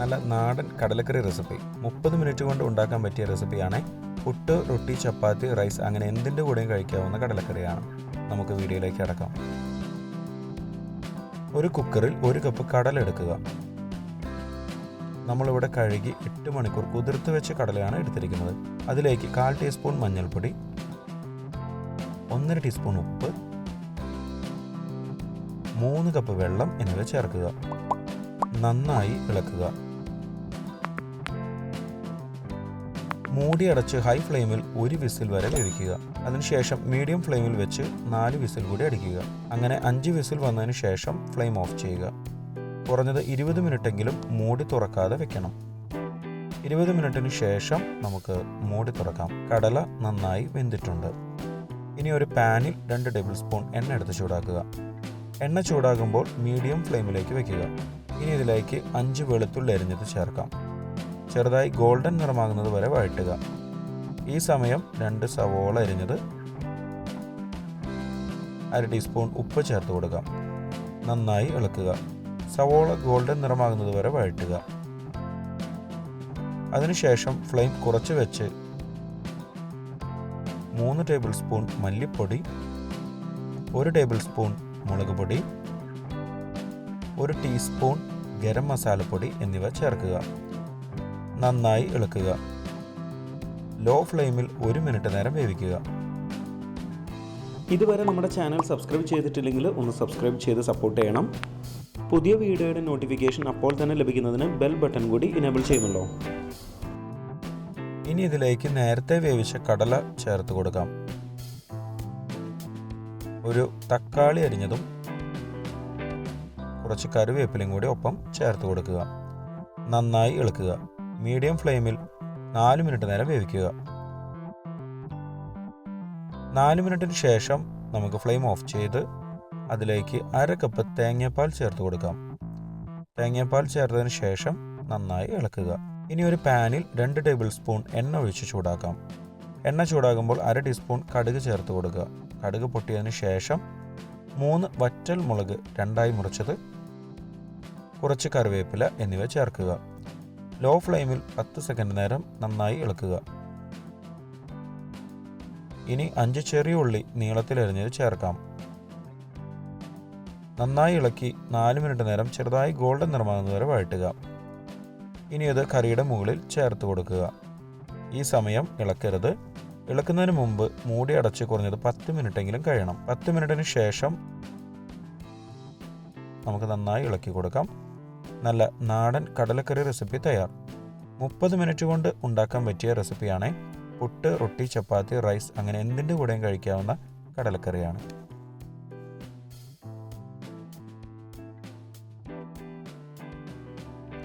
നല്ല നാടൻ കടലക്കറി റെസിപ്പി മുപ്പത് മിനിറ്റ് കൊണ്ട് ഉണ്ടാക്കാൻ പറ്റിയ റെസിപ്പിയാണ് പുട്ട് റൊട്ടി ചപ്പാത്തി റൈസ് അങ്ങനെ എന്തിന്റെ കൂടെയും കഴിക്കാവുന്ന കടലക്കറിയാണ്. നമുക്ക് വീഡിയോയിലേക്ക് അടക്കാം ഒരു കുക്കറിൽ ഒരു കപ്പ് കടല എടുക്കുക. നമ്മളിവിടെ കഴുകി എട്ട് മണിക്കൂർ കുതിർത്ത് വെച്ച കടലയാണ് എടുത്തിരിക്കുന്നത്. അതിലേക്ക് കാൽ ടീസ്പൂൺ മഞ്ഞൾപ്പൊടി ഒന്നര ടീസ്പൂൺ ഉപ്പ് മൂന്ന് കപ്പ് വെള്ളം എന്നിവ ചേർക്കുക. നന്നായി ഇളക്കുക. മൂടി അടച്ച് ഹൈ ഫ്ലെയിമിൽ ഒരു വിസിൽ വരെ വേവിക്കുക അതിനുശേഷം മീഡിയം ഫ്ലെയിമിൽ വെച്ച് നാല് വിസിൽ കൂടി അടിക്കുക. അങ്ങനെ അഞ്ച് വിസിൽ വന്നതിന് ശേഷം ഫ്ലെയിം ഓഫ് ചെയ്യുക. കുറഞ്ഞത് ഇരുപത് മിനിറ്റെങ്കിലും മൂടി തുറക്കാതെ വെക്കണം. ഇരുപത് മിനിറ്റിന് ശേഷം നമുക്ക് മൂടി തുറക്കാം. കടല നന്നായി വെന്തിട്ടുണ്ട്. ഇനി ഒരു പാനിൽ രണ്ട് ടേബിൾ സ്പൂൺ എണ്ണ എടുത്ത് ചൂടാക്കുക. എണ്ണ ചൂടാകുമ്പോൾ മീഡിയം ഫ്ലെയിമിലേക്ക് വെക്കുക. ഇനി ഇതിലേക്ക് അഞ്ച് വെളുത്തുള്ളി അരിഞ്ഞത് ചേർക്കാം. ചെറുതായി ഗോൾഡൻ നിറമാകുന്നത് വരെ വഴറ്റുക ഈ സമയം രണ്ട് സവോള അരിഞ്ഞത് അര ടീസ്പൂൺ ഉപ്പ് ചേർത്ത് കൊടുക്കാം. നന്നായി ഇളക്കുക. സവോള ഗോൾഡൻ നിറമാകുന്നത് വരെ വഴറ്റുക അതിനുശേഷം ഫ്ലെയിം കുറച്ച് വെച്ച് മൂന്ന് ടേബിൾ സ്പൂൺ മല്ലിപ്പൊടി ഒരു ടേബിൾ സ്പൂൺ മുളക് പൊടി ഒരു ടീസ്പൂൺ ഗരം മസാലപ്പൊടി എന്നിവ ചേർക്കുക. നന്നായി ഇളക്കുക. ലോ ഫ്ലെയിമിൽ ഒരു മിനിറ്റ് നേരം വേവിക്കുക. ഇതുവരെ നമ്മുടെ ചാനൽ സബ്സ്ക്രൈബ് ചെയ്തിട്ടില്ലെങ്കിൽ ഒന്ന് സബ്സ്ക്രൈബ് ചെയ്ത് സപ്പോർട്ട് ചെയ്യണം. പുതിയ വീഡിയോയുടെ നോട്ടിഫിക്കേഷൻ അപ്പോൾ തന്നെ ലഭിക്കുന്നതിന് ബെൽ ബട്ടൺ കൂടി ഇനേബിൾ ചെയ്യുമല്ലോ. ഇനി ഇതിലേക്ക് നേരത്തെ വേവിച്ച കടല ചേർത്ത് കൊടുക്കാം. ഒരു തക്കാളി അരിഞ്ഞതും കുറച്ച് കറിവേപ്പിലയും കൂടി ഒപ്പം ചേർത്ത് കൊടുക്കുക. നന്നായി ഇളക്കുക. മീഡിയം ഫ്ലെയിമിൽ നാല് മിനിറ്റ് നേരം വേവിക്കുക. നാല് മിനിറ്റിന് ശേഷം നമുക്ക് ഫ്ലെയിം ഓഫ് ചെയ്ത് അതിലേക്ക് അര കപ്പ് തേങ്ങാപ്പാൽ ചേർത്ത് കൊടുക്കാം. തേങ്ങാപ്പാൽ ചേർത്തതിന് ശേഷം നന്നായി ഇളക്കുക. ഇനി ഒരു പാനിൽ രണ്ട് ടേബിൾ സ്പൂൺ എണ്ണ ഒഴിച്ച് ചൂടാക്കാം. എണ്ണ ചൂടാകുമ്പോൾ അര ടീസ്പൂൺ കടുക് ചേർത്ത് കൊടുക്കുക. കടുക് പൊട്ടിയതിന് ശേഷം മൂന്ന് വറ്റൽ മുളക് രണ്ടായി മുറിച്ചത് കുറച്ച് കറിവേപ്പില എന്നിവ ചേർക്കുക. ലോ ഫ്ലെയിമിൽ പത്ത് സെക്കൻഡ് നേരം നന്നായി ഇളക്കുക. ഇനി അഞ്ച് ചെറിയ ഉള്ളി നീളത്തിലരിഞ്ഞത് ചേർക്കാം. നന്നായി ഇളക്കി നാല് മിനിറ്റ് നേരം ചെറുതായി ഗോൾഡൻ നിറമാകുന്നത് വരെ വഴറ്റുക. ഇനി അത് കറിയുടെ മുകളിൽ ചേർത്ത് കൊടുക്കുക. ഈ സമയം ഇളക്കരുത്. ഇളക്കുന്നതിന് മുമ്പ് മൂടി അടച്ച് കുറഞ്ഞത് പത്ത് മിനിറ്റെങ്കിലും കഴിയണം. പത്ത് മിനിറ്റിന് ശേഷം നമുക്ക് നന്നായി ഇളക്കി കൊടുക്കാം. നല്ല നാടൻ കടലക്കറി റെസിപ്പി തയ്യാർ. മുപ്പത് മിനിറ്റ് കൊണ്ട് ഉണ്ടാക്കാൻ പറ്റിയ റെസിപ്പിയാണ് പുട്ട് റൊട്ടി ചപ്പാത്തി റൈസ് അങ്ങനെ എന്തിന്റെ കൂടെയും കഴിക്കാവുന്ന കടലക്കറിയാണ്.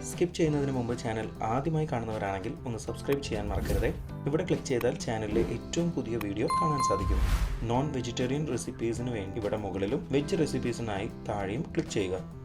സ്കിപ്പ് ചെയ്യുന്നതിന് മുമ്പ് ചാനൽ ആദ്യമായി കാണുന്നവരാണെങ്കിൽ ഒന്ന് സബ്സ്ക്രൈബ് ചെയ്യാൻ മറക്കരുത്. ഇവിടെ ക്ലിക്ക് ചെയ്താൽ ചാനലിലെ ഏറ്റവും പുതിയ വീഡിയോ കാണാൻ സാധിക്കും. നോൺ വെജിറ്റേറിയൻ റെസിപ്പീസിന് വേണ്ടി ഇവിടെ മുകളിലും വെജ് റെസിപ്പീസിനായി താഴെയും ക്ലിക്ക് ചെയ്യുക.